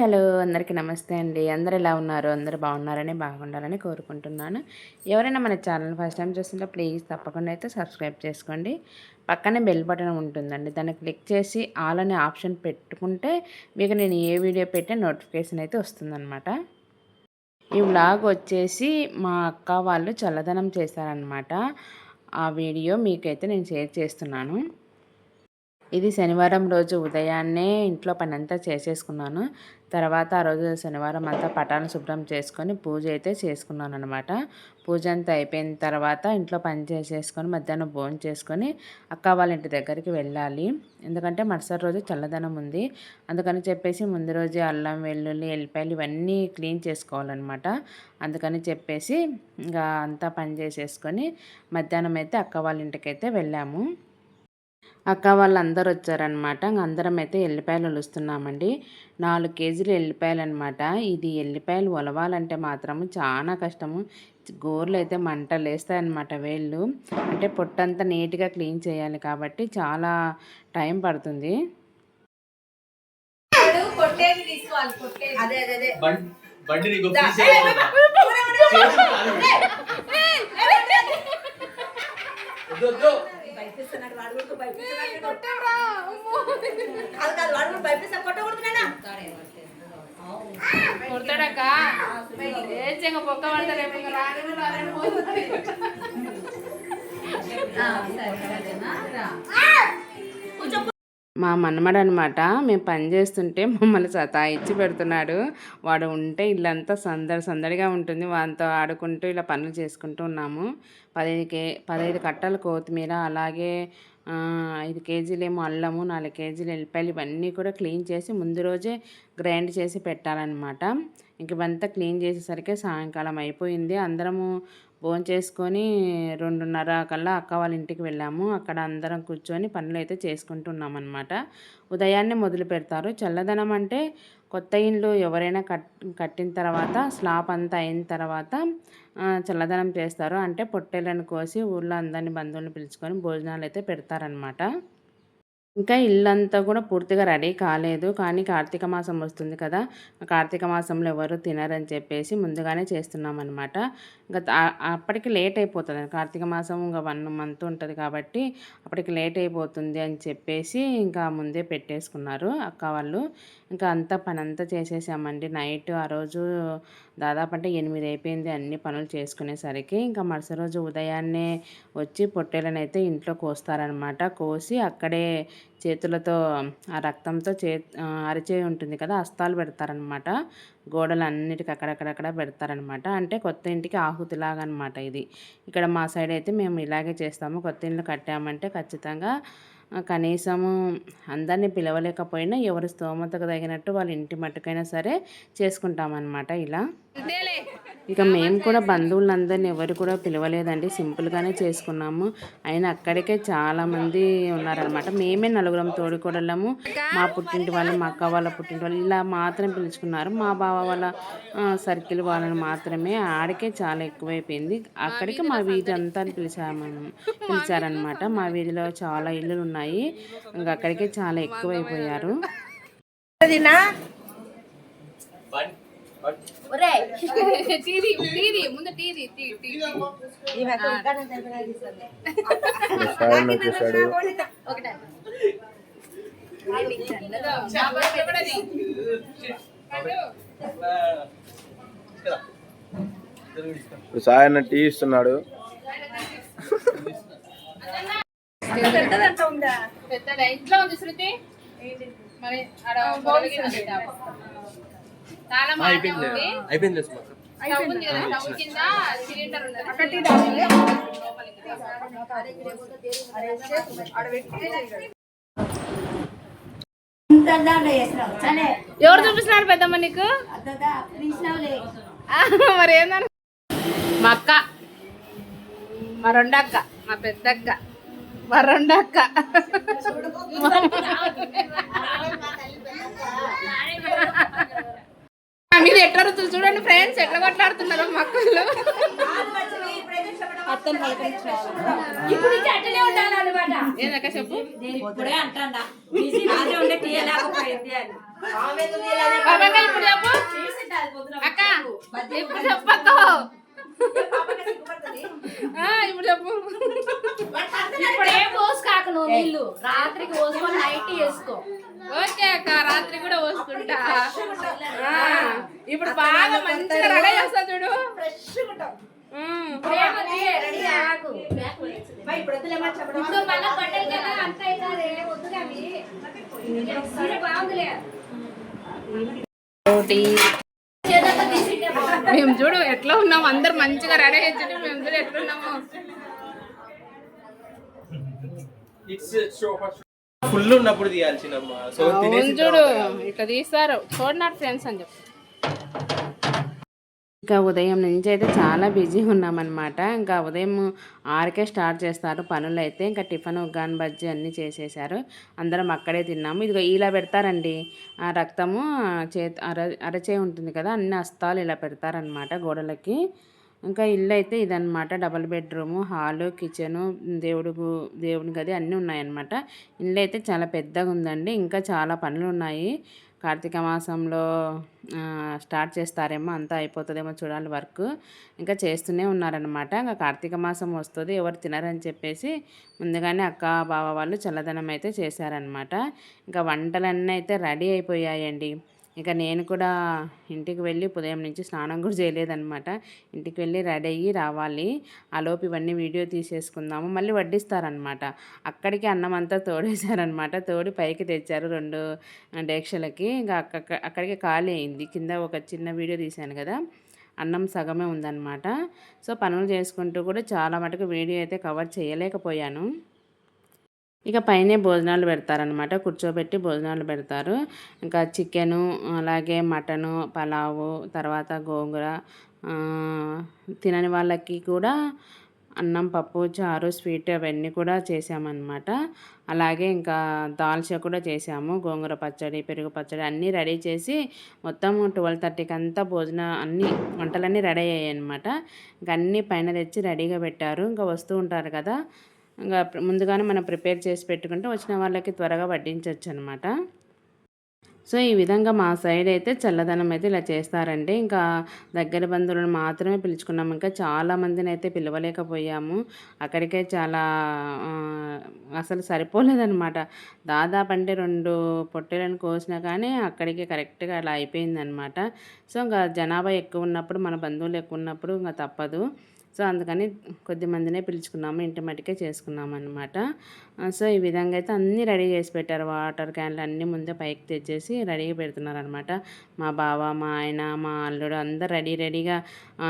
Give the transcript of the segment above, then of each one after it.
Hello. అందరికీ నమస్తే అండి. అందరు ఎలా ఉన్నారు? అందరు బాగున్నారని బాగుండాలని కోరుకుంటున్నాను. ఎవరైనా మన ఛానల్ ఫస్ట్ టైం చూస్తుంటే ప్లీజ్ తప్పకుండా అయితే సబ్స్క్రైబ్ చేసుకోండి. పక్కనే బెల్ బటన్ ఉంటుందండి. దాన్ని క్లిక్ చేసి ఆల్ అనే ఆప్షన్ పెట్టుకుంటే మీకు నేను ఏ వీడియో పెట్టే నోటిఫికేషన్ అయితే వస్తుందన్నమాట. ఈ బ్లాగ్ వచ్చేసి మా అక్క వాళ్ళు చల్లదనం చేశారనమాట ఆ వీడియో మీకైతే నేను షేర్ చేస్తున్నాను. ఇది శనివారం రోజు ఉదయాన్నే ఇంట్లో పనంతా చేసేసుకున్నాను. తర్వాత ఆ రోజు శనివారం అంతా పటాలను శుభ్రం చేసుకొని పూజ అయితే చేసుకున్నాను అనమాట పూజ అంతా అయిపోయిన తర్వాత ఇంట్లో పని చేసేసుకొని మధ్యాహ్నం భోజనం చేసుకొని అక్క వాళ్ళ ఇంటి దగ్గరికి వెళ్ళాలి. ఎందుకంటే మరుసటి రోజు చల్లదనం ఉంది. అందుకని చెప్పేసి ముందు రోజు అల్లం వెల్లుల్లి ఎల్లిపాయలు ఇవన్నీ క్లీన్ చేసుకోవాలన్నమాట. అందుకని చెప్పేసి ఇంకా అంతా పని చేసేసుకొని మధ్యాహ్నం అయితే అక్క వాళ్ళ ఇంటికి అయితే వెళ్ళాము. అక్క వాళ్ళు అందరు వచ్చారనమాట అందరం అయితే ఎల్లిపాయలు ఒలుస్తున్నామండి నాలుగు కేజీలు ఎల్లిపాయలు అనమాట ఇది ఎల్లిపాయలు ఒలవాలంటే మాత్రం చాలా కష్టము గోర్లు అయితే మంటలు వేస్తాయన్నమాట వేళ్ళు అంటే పొట్టంతా నీట్గా క్లీన్ చేయాలి కాబట్టి చాలా టైం పడుతుంది అదే అదే అదే బండి బండి నీకు దా. తీసే ఏయ్, ఏయ్, వద్దు, వద్దు. భయపిస్తున్నాడు వాడు కూడా భయపిస్తున్నాడు కాదు కాదు వాడు కూడా భయపిస్తా కొట్టకూడదునా కొడతాడక్క ఏం పొక్క పడతాడు రేపు రాను రాను మా మనమడు అనమాట మేము పని చేస్తుంటే మమ్మల్ని సతాయిచ్చి పెడుతున్నాడు. వాడు ఉంటే ఇల్లంతా సందడి సందడిగా ఉంటుంది. వాటితో ఆడుకుంటూ ఇలా పనులు చేసుకుంటూ ఉన్నాము. పదహైదు కే పదహైదు కట్టలు కొత్తిమీర అలాగే ఐదు కేజీలేమో అల్లము నాలుగు కేజీలు ఎల్లిపాయలు ఇవన్నీ కూడా క్లీన్ చేసి ముందు రోజే గ్రైండ్ చేసి పెట్టాలన్నమాట. ఇంక ఇవంతా క్లీన్ చేసేసరికి సాయంకాలం అయిపోయింది. అందరము భోంచేసుకొని రెండున్నర కల్లా అక్క వాళ్ళ ఇంటికి వెళ్ళాము. అక్కడ అందరం కూర్చొని పనులు అయితే చేసుకుంటున్నాం అనమాట ఉదయాన్నే మొదలు పెడతారు. చల్లదనం అంటే కొత్త ఇండ్లు ఎవరైనా కట్ కట్టిన తర్వాత స్లాబ్ అంతా అయిన తర్వాత చల్లదనం చేస్తారు. అంటే పొట్టేలను కోసి ఊళ్ళో అందరిని బంధువులను పిలుచుకొని భోజనాలు అయితే పెడతారనమాట ఇంకా ఇల్లంతా కూడా పూర్తిగా రెడీ కాలేదు. కానీ కార్తీక మాసం వస్తుంది కదా కార్తీక మాసంలో ఎవరు తినరని చెప్పేసి ముందుగానే చేస్తున్నాం అనమాట ఇంకా అప్పటికి లేట్ అయిపోతుంది. కార్తీక మాసం ఇంకా వన్ మంత్ ఉంటుంది కాబట్టి అప్పటికి లేట్ అయిపోతుంది అని చెప్పేసి ఇంకా ముందే పెట్టేసుకున్నారు అక్క వాళ్ళు. ఇంకా అంతా పని అంతా చేసేసామండి. నైట్ ఆ రోజు దాదాపు అంటే ఎనిమిది అయిపోయింది అన్ని పనులు చేసుకునేసరికి. ఇంకా మరుసటి రోజు ఉదయాన్నే వచ్చి పొట్టేలను అయితే ఇంట్లో కోస్తారనమాట కోసి అక్కడే చేతులతో ఆ రక్తంతో చే అరిచే అరిచేయి ఉంటుంది కదా అస్తాలు పెడతారనమాట గోడలు అన్నిటికి అక్కడక్కడక్కడ పెడతారనమాట అంటే కొత్త ఇంటికి ఆహుతిలాగా అనమాట ఇది. ఇక్కడ మా సైడ్ అయితే మేము ఇలాగే చేస్తాము. కొత్త ఇండ్లు కట్టామంటే ఖచ్చితంగా కనీసము అందరినీ పిలవలేకపోయినా ఎవరి స్తోమతకు తగినట్టు వాళ్ళ ఇంటి మట్టుకైనా సరే చేసుకుంటామన్నమాట ఇలా. ఇక మేము కూడా బంధువులందరినీ ఎవరు కూడా పిలవలేదండి. సింపుల్గానే చేసుకున్నాము. అయినా అక్కడికే చాలా మంది ఉన్నారనమాట మేమే నలుగురం తోడుకోడళ్ళము. మా పుట్టింటి వాళ్ళు మా అక్క వాళ్ళ పుట్టింటి వాళ్ళు ఇలా మాత్రం పిలుచుకున్నారు. మా బావ వాళ్ళ సర్కిల్ వాళ్ళని మాత్రమే ఆడికే చాలా ఎక్కువైపోయింది. అక్కడికి మా వీధి అంతా పిలిచాము. పిలిచారనమాట మా వీధిలో చాలా ఇల్లులు ఉన్నాయి ఇంకా అక్కడికే చాలా ఎక్కువైపోయారు. ఒరే టీది టీది ముందు టీది. సాయన్న టీ ఇస్తున్నాడు. పెద్దదా? ఇంట్లో ఉంది శృతి? మరి తాళం అయిపోయింది. ఎవరు చూపిస్తున్నారు పెద్దమ్మ నీకు? మరి ఏందని మా అక్క. మా రెండక్క. మా పెద్దక్క. మా రెండక్క. అసలు చూడండి ఫ్రెండ్స్ ఎట్లా కొట్లాడుతున్నారు మక్కలు చెప్పు? అక్క ఇప్పుడు చెప్పు. అక్క. ఇప్పుడు చెప్పకు ఇప్పుడు చెప్పు. ఇప్పుడు ఏం పోసుకోక నువ్వు నీళ్ళు? రాత్రికి పోసుకొని నైట్ వేసుకో ఓకే అక్క రాత్రి కూడా పోసుకుంటా. ఆ, ఇప్పుడు బాగా మంచిగా రెడీ చేస్తా చూడు. అంత మేము చూడు ఎట్లా ఉన్నాము అందరు మంచిగా రెడీ అయ్యి మేము చూడు ఎట్లున్నాము. ఇట్స్ షో ఫుల్ ఉన్నప్పుడు తినేసి చూడు ఇట్లా తీస్తారు. చూడనాడు ఫ్రెండ్స్ అని చెప్పు. ఇంకా ఉదయం నుంచి అయితే చాలా బిజీగా ఉన్నామన్నమాట. ఇంకా ఉదయం ఆరుకే స్టార్ట్ చేస్తారు పనులు అయితే ఇంకా టిఫిన్ ఉగ్గాన్ బజ్జీ అన్నీ చేసేసారు. అందరం అక్కడే తిన్నాము. ఇదిగో ఇలా పెడతారండి. ఆ రక్తము చేతి అర అరచే ఉంటుంది కదా అన్ని అస్తాలు ఇలా పెడతారనమాట గోడలకి. ఇంకా ఇల్లు అయితే ఇదనమాట డబల్ బెడ్రూము హాలు కిచెను దేవుడు దేవుని గది అన్నీ ఉన్నాయన్నమాట. ఇల్లు అయితే చాలా పెద్దగా ఉందండి ఇంకా చాలా పనులు ఉన్నాయి కార్తీక మాసంలో స్టార్ట్ చేస్తారేమో అంతా అయిపోతుందేమో చూడాలి వర్క్. ఇంకా చేస్తూనే ఉన్నారనమాట ఇంకా కార్తీక మాసం వస్తుంది ఎవరు తినరని చెప్పేసి ముందుగానే అక్క బావ వాళ్ళు చల్లదనం అయితే చేశారనమాట ఇంకా వంటలన్నీ అయితే రెడీ అయిపోయాయండి. ఇక నేను కూడా ఇంటికి వెళ్ళి ఉదయం నుంచి స్నానం కూడా చేయలేదనమాట ఇంటికి వెళ్ళి రెడీ అయ్యి రావాలి. ఆలోపు ఇవన్నీ వీడియో తీసేసుకుందాము. మళ్ళీ వడ్డిస్తారనమాట అక్కడికి అన్నం అంతా తోడేశారనమాట తోడి పైకి తెచ్చారు రెండు డేక్షలకి. ఇంకా అక్క అక్కడికి ఖాళీ అయింది. కింద ఒక చిన్న వీడియో తీశాను కదా. అన్నం సగమే ఉందన్నమాట. సో పనులు చేసుకుంటూ కూడా చాలా మటుకు వీడియో అయితే కవర్ చేయలేకపోయాను. ఇక పైనే భోజనాలు పెడతారనమాట కూర్చోబెట్టి భోజనాలు పెడతారు. ఇంకా చికెను అలాగే మటను పలావు తర్వాత గోంగూర తినని వాళ్ళకి కూడా అన్నం పప్పు చారు స్వీట్ అవన్నీ కూడా చేసామన్నమాట. అలాగే ఇంకా దాల్చా కూడా చేసాము. గోంగూర పచ్చడి పెరుగు పచ్చడి అన్నీ రెడీ చేసి మొత్తం ట్వెల్వ్ థర్టీకి అంతా భోజన అన్ని వంటలన్నీ రెడీ అయ్యాయి అనమాట ఇంకా అన్నీ పైన తెచ్చి రెడీగా పెట్టారు. ఇంకా వస్తూ ఉంటారు కదా. ఇంకా ముందుగానే మనం ప్రిపేర్ చేసి పెట్టుకుంటే వచ్చిన వాళ్ళకి త్వరగా వడ్డించవచ్చు అనమాట సో ఈ విధంగా మా సైడ్ అయితే చల్లదనం అయితే ఇలా చేస్తారండి. ఇంకా దగ్గర బంధువులను మాత్రమే పిలుచుకున్నాము. ఇంకా చాలా మందిని అయితే పిలవలేకపోయాము. అక్కడికే చాలా అసలు సరిపోలేదన్నమాట దాదాపు అంటే రెండు పొట్టెలను కోసినా కానీ అక్కడికి కరెక్ట్గా అలా అయిపోయిందనమాట. సో ఇంకా జనాభా ఎక్కువ ఉన్నప్పుడు మన బంధువులు ఎక్కువ ఉన్నప్పుడు ఇంకా తప్పదు. సో అందుకని కొద్ది మందినే పిలుచుకున్నాము ఇంటి మటుకే చేసుకున్నాము అనమాట సో ఈ విధంగా అయితే అన్నీ రెడీ చేసి పెట్టారు. వాటర్ క్యాన్లు అన్నీ ముందే పైకి తెచ్చేసి రెడీగా పెడుతున్నారు అనమాట మా బావ మా ఆయన మా అల్లుడు అందరు రెడీ రెడీగా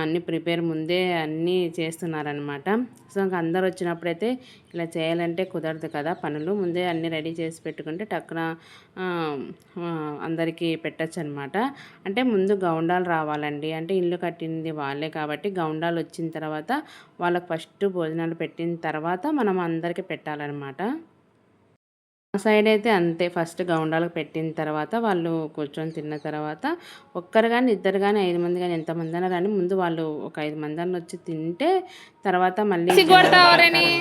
అన్నీ ప్రిపేర్ ముందే అన్నీ చేస్తున్నారనమాట సో ఇంకా అందరు వచ్చినప్పుడైతే ఇలా చేయాలంటే కుదరదు కదా. పనులు ముందే అన్నీ రెడీ చేసి పెట్టుకుంటే టక్కున అందరికీ పెట్టచ్చు అనమాట అంటే ముందు గౌండాలు రావాలండి. అంటే ఇల్లు కట్టింది వాళ్ళే కాబట్టి గౌండాలు వచ్చిన తర్వాత వాళ్ళకి ఫస్ట్ భోజనాలు పెట్టిన తర్వాత మనం అందరికీ పెట్టాలన్నమాట సైడ్ అయితే అంతే. ఫస్ట్ గౌండాలకు పెట్టిన తర్వాత వాళ్ళు కూర్చొని తిన్న తర్వాత ఒక్కరు కానీ ఇద్దరు కానీ ఐదు మంది కానీ ఎంతమంది అయినా కానీ ముందు వాళ్ళు ఒక ఐదు మంది అన్న వచ్చి తింటే తర్వాత మళ్ళీ సిగ్గుపడతావరని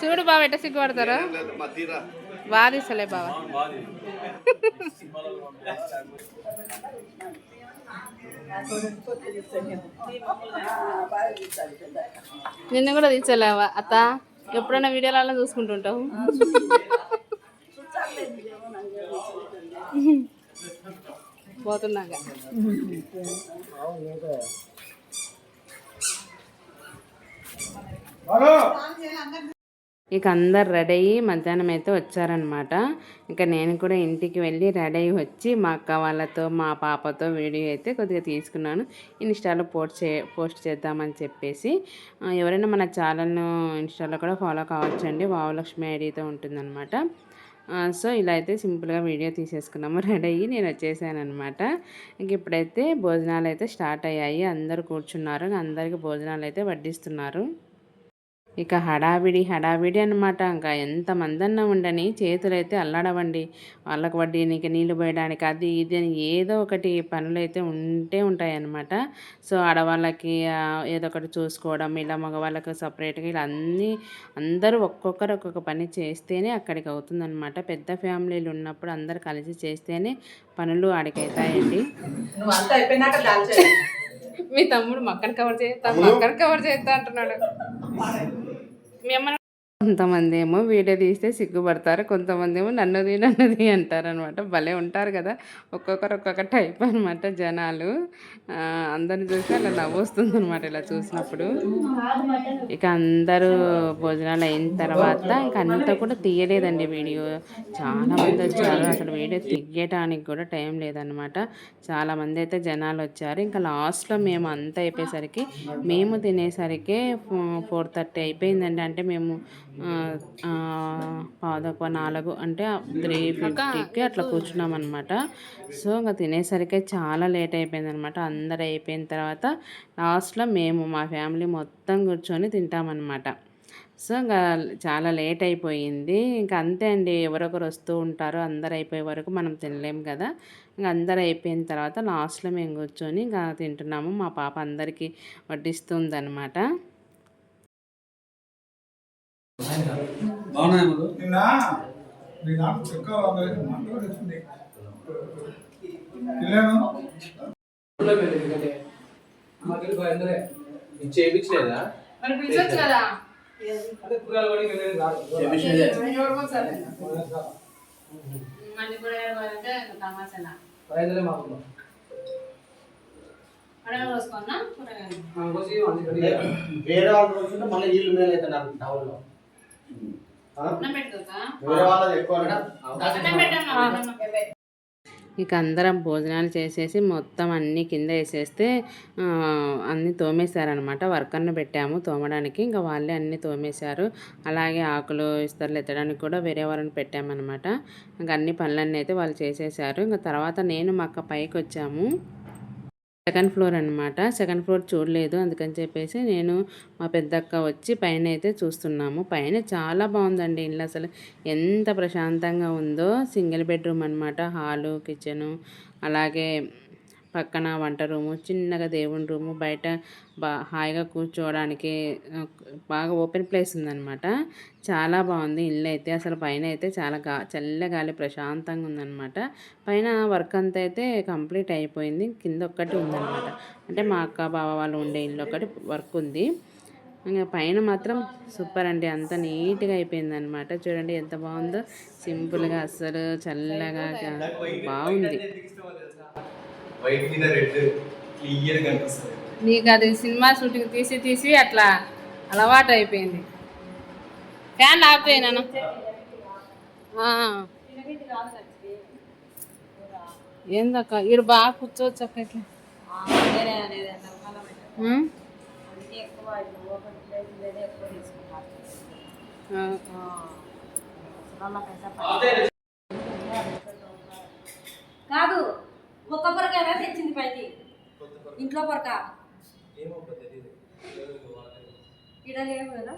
చూడు బావ ఎట్ట సిగ్గుపడతారు. తీసలే బావ. నిన్ను కూడా తీసలేవా అత్త? ఎప్పుడైనా వీడియోలలో చూసుకుంటుంటావు? పోతున్నాక ఇక అందరు రెడీ అయ్యి మధ్యాహ్నం అయితే వచ్చారనమాట ఇంకా నేను కూడా ఇంటికి వెళ్ళి రెడీ అయ్యి వచ్చి మా అక్క వాళ్ళతో మా పాపతో వీడియో అయితే కొద్దిగా తీసుకున్నాను. ఇన్స్టాలో పోస్ట్ చే పోస్ట్ చేద్దామని చెప్పేసి. ఎవరైనా మన ఛానల్ను ఇన్స్టాలో కూడా ఫాలో కావచ్చండి. వావలక్ష్మి ఐడితో ఉంటుందన్నమాట. సో ఇలా అయితే సింపుల్గా వీడియో తీసేసుకున్నాము. రెడీ అయ్యి నేను వచ్చేసాను అనమాట ఇంక ఇప్పుడైతే భోజనాలు అయితే స్టార్ట్ అయ్యాయి. అందరూ కూర్చున్నారు. అందరికీ భోజనాలు అయితే వడ్డిస్తున్నారు. ఇక హడావిడి హడావిడి అనమాట ఇంకా ఎంతమంది అన్నా ఉండని చేతులైతే అల్లాడవండి. వాళ్ళకి వడ్డీనికి నీళ్ళు పోయడానికి అది ఇది అని ఏదో ఒకటి పనులు అయితే ఉంటే ఉంటాయి అన్నమాట సో ఆడవాళ్ళకి ఏదో ఒకటి చూసుకోవడం ఇలా మగవాళ్ళకి సపరేట్గా ఇలా అన్నీ అందరూ ఒక్కొక్కరు ఒక్కొక్క పని చేస్తేనే అక్కడికి అవుతుందన్నమాట. పెద్ద ఫ్యామిలీలు ఉన్నప్పుడు అందరు కలిసి చేస్తేనే పనులు ఆడికవుతాయండి నువ్వు అంతా అయిపోయినాక దాల్చేది మీ తమ్ముడు మక్కన కవర్ చేస్తా మక్కన కవర్ చేస్తా అంటున్నాడు. మిమ్మల్ని కొంతమంది ఏమో వీడియో తీస్తే సిగ్గుపడతారు కొంతమంది ఏమో నన్నది నన్నది అంటారు అనమాట భలే ఉంటారు కదా ఒక్కొక్కరు ఒక్కొక్క టైప్ అనమాట జనాలు. అందరిని చూస్తే అలా నవ్వు వస్తుంది అనమాట ఇలా చూసినప్పుడు. ఇక అందరూ భోజనాలు అయిన తర్వాత ఇంక అంతా కూడా తీయలేదండి వీడియో. చాలామంది వచ్చారు అసలు వీడియో తీయటానికి కూడా టైం లేదనమాట చాలామంది అయితే జనాలు వచ్చారు. ఇంకా లాస్ట్లో మేము అంతా అయిపోయేసరికి మేము తినేసరికి ఫోర్ థర్టీ అయిపోయిందండి. అంటే మేము పాదొక నాలుగు అంటే త్రీ ఫిఫ్టీకి అట్లా కూర్చున్నాం అనమాట సో ఇంకా తినేసరికి చాలా లేట్ అయిపోయింది అనమాట అందరు అయిపోయిన తర్వాత లాస్ట్లో మేము మా ఫ్యామిలీ మొత్తం కూర్చొని తింటామన్నమాట. సో ఇంకా చాలా లేట్ అయిపోయింది. ఇంకా అంతే అండి ఎవరొకరు వస్తూ ఉంటారు అందరు అయిపోయే వరకు మనం తినలేము కదా. ఇంకా అందరు అయిపోయిన తర్వాత లాస్ట్లో మేము కూర్చొని ఇంకా తింటున్నాము. మా పాప అందరికీ వడ్డిస్తుంది అనమాట నిన్న నీ నాకు చెక్క మంటలు తిన్నాను ఇది చేయించలేదా? మరి పిలిచొచ్చు కదా. మళ్ళీ కూడా అంటే వేరే వాళ్ళు కూర్చుంటే మళ్ళీ వీళ్ళు మేలు అవుతారు నాకు టౌన్లో ఇక అందరం భోజనాలు చేసేసి మొత్తం అన్నీ కింద వేసేస్తే అన్నీ తోమేశారనమాట వర్కర్ని పెట్టాము తోమడానికి. ఇంకా వాళ్ళే అన్నీ తోమేశారు. అలాగే ఆకులు ఇస్తర్లు ఎత్తడానికి కూడా వేరే వాళ్ళని పెట్టామన్నమాట. ఇంకా అన్ని పనులన్నీ అయితే వాళ్ళు చేసేసారు ఇంకా తర్వాత నేను మా అక్క పైకి వచ్చాము. సెకండ్ ఫ్లోర్ అనమాట సెకండ్ ఫ్లోర్ చూడలేదు. అందుకని చెప్పేసి నేను మా పెద్దక్క వచ్చి పైన అయితే చూస్తున్నాము. పైన చాలా బాగుందండి ఇల్లు అసలు. ఎంత ప్రశాంతంగా ఉందో. సింగిల్ బెడ్రూమ్ అనమాట హాలు కిచెను అలాగే పక్కన వంట రూము చిన్నగా దేవుని రూము బయట బా హాయిగా కూర్చోవడానికి బాగా ఓపెన్ ప్లేస్ ఉందన్నమాట. చాలా బాగుంది ఇల్లు అయితే. అసలు పైన అయితే చాలా గా చల్ల గాలి ప్రశాంతంగా ఉందన్నమాట. పైన వర్క్ అంతా అయితే కంప్లీట్ అయిపోయింది. కింద ఒక్కటి ఉందన్నమాట. అంటే మా అక్క బావ వాళ్ళు ఉండే ఇల్లు ఒకటి వర్క్ ఉంది. ఇంకా పైన మాత్రం సూపర్ అండి. అంత నీట్గా అయిపోయింది అనమాట చూడండి ఎంత బాగుందో. సింపుల్గా అస్సలు చల్లగా బాగుంది. వైట్ మీద రెడ్ క్లియర్ కనిపిస్తుంది. నీకు అది సినిమా షూటింగ్ తీసి తీసి అట్లా అలవాటు అయిపోయింది. ఫ్యాన్ ఆపిపోయి నాన్న. ఆ. ఏందక్క? ఈడు బాగా కూర్చోవచ్చు అక్క ఇట్లా? ఆ. కాదు ఒక్క పొరకైనా తెచ్చింది పైకి? ఇంట్లో పొరక కదా?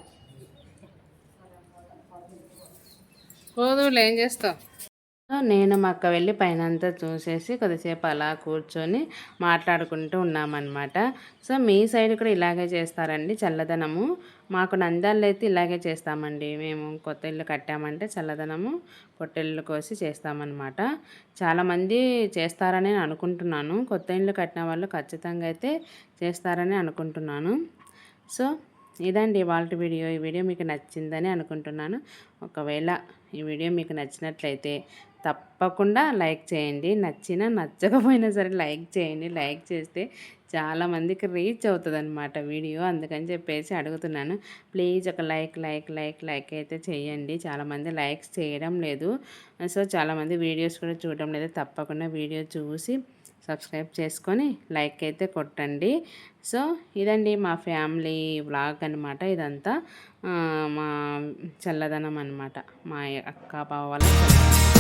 కోదులు ఏం చేస్తావు? సో నేను మా అక్క వెళ్ళి పైన అంతా చూసేసి కొద్దిసేపు అలా కూర్చొని మాట్లాడుకుంటూ ఉన్నామన్నమాట. సో మీ సైడ్ కూడా ఇలాగే చేస్తారండి చల్లదనము. మాకు నంద్యాలలో అయితే ఇలాగే చేస్తామండి. మేము కొత్త ఇల్లు కట్టామంటే చల్లదనము పొట్టెళ్ళు కోసి చేస్తామన్నమాట. చాలామంది చేస్తారని అనుకుంటున్నాను. కొత్త ఇల్లు కట్టిన వాళ్ళు ఖచ్చితంగా అయితే చేస్తారని అనుకుంటున్నాను. సో ఇదండి వాళ్ళ వీడియో. ఈ వీడియో మీకు నచ్చిందని అనుకుంటున్నాను. ఒకవేళ ఈ వీడియో మీకు నచ్చినట్లయితే తప్పకుండా లైక్ చేయండి. నచ్చినా నచ్చకపోయినా సరే లైక్ చేయండి. లైక్ చేస్తే చాలామందికి రీచ్ అవుతుంది అనమాట వీడియో. అందుకని చెప్పేసి అడుగుతున్నాను. ప్లీజ్ ఒక లైక్ లైక్ లైక్ లైక్ అయితే చేయండి. చాలామంది లైక్స్ చేయడం లేదు. సో చాలామంది వీడియోస్ కూడా చూడడం లేదు. తప్పకుండా వీడియో చూసి సబ్స్క్రైబ్ చేసుకొని లైక్ అయితే కొట్టండి. సో ఇదండి మా ఫ్యామిలీ వ్లాగ్ అనమాట ఇదంతా మా చల్లదనం అనమాట మా అక్క బావ వాళ్ళ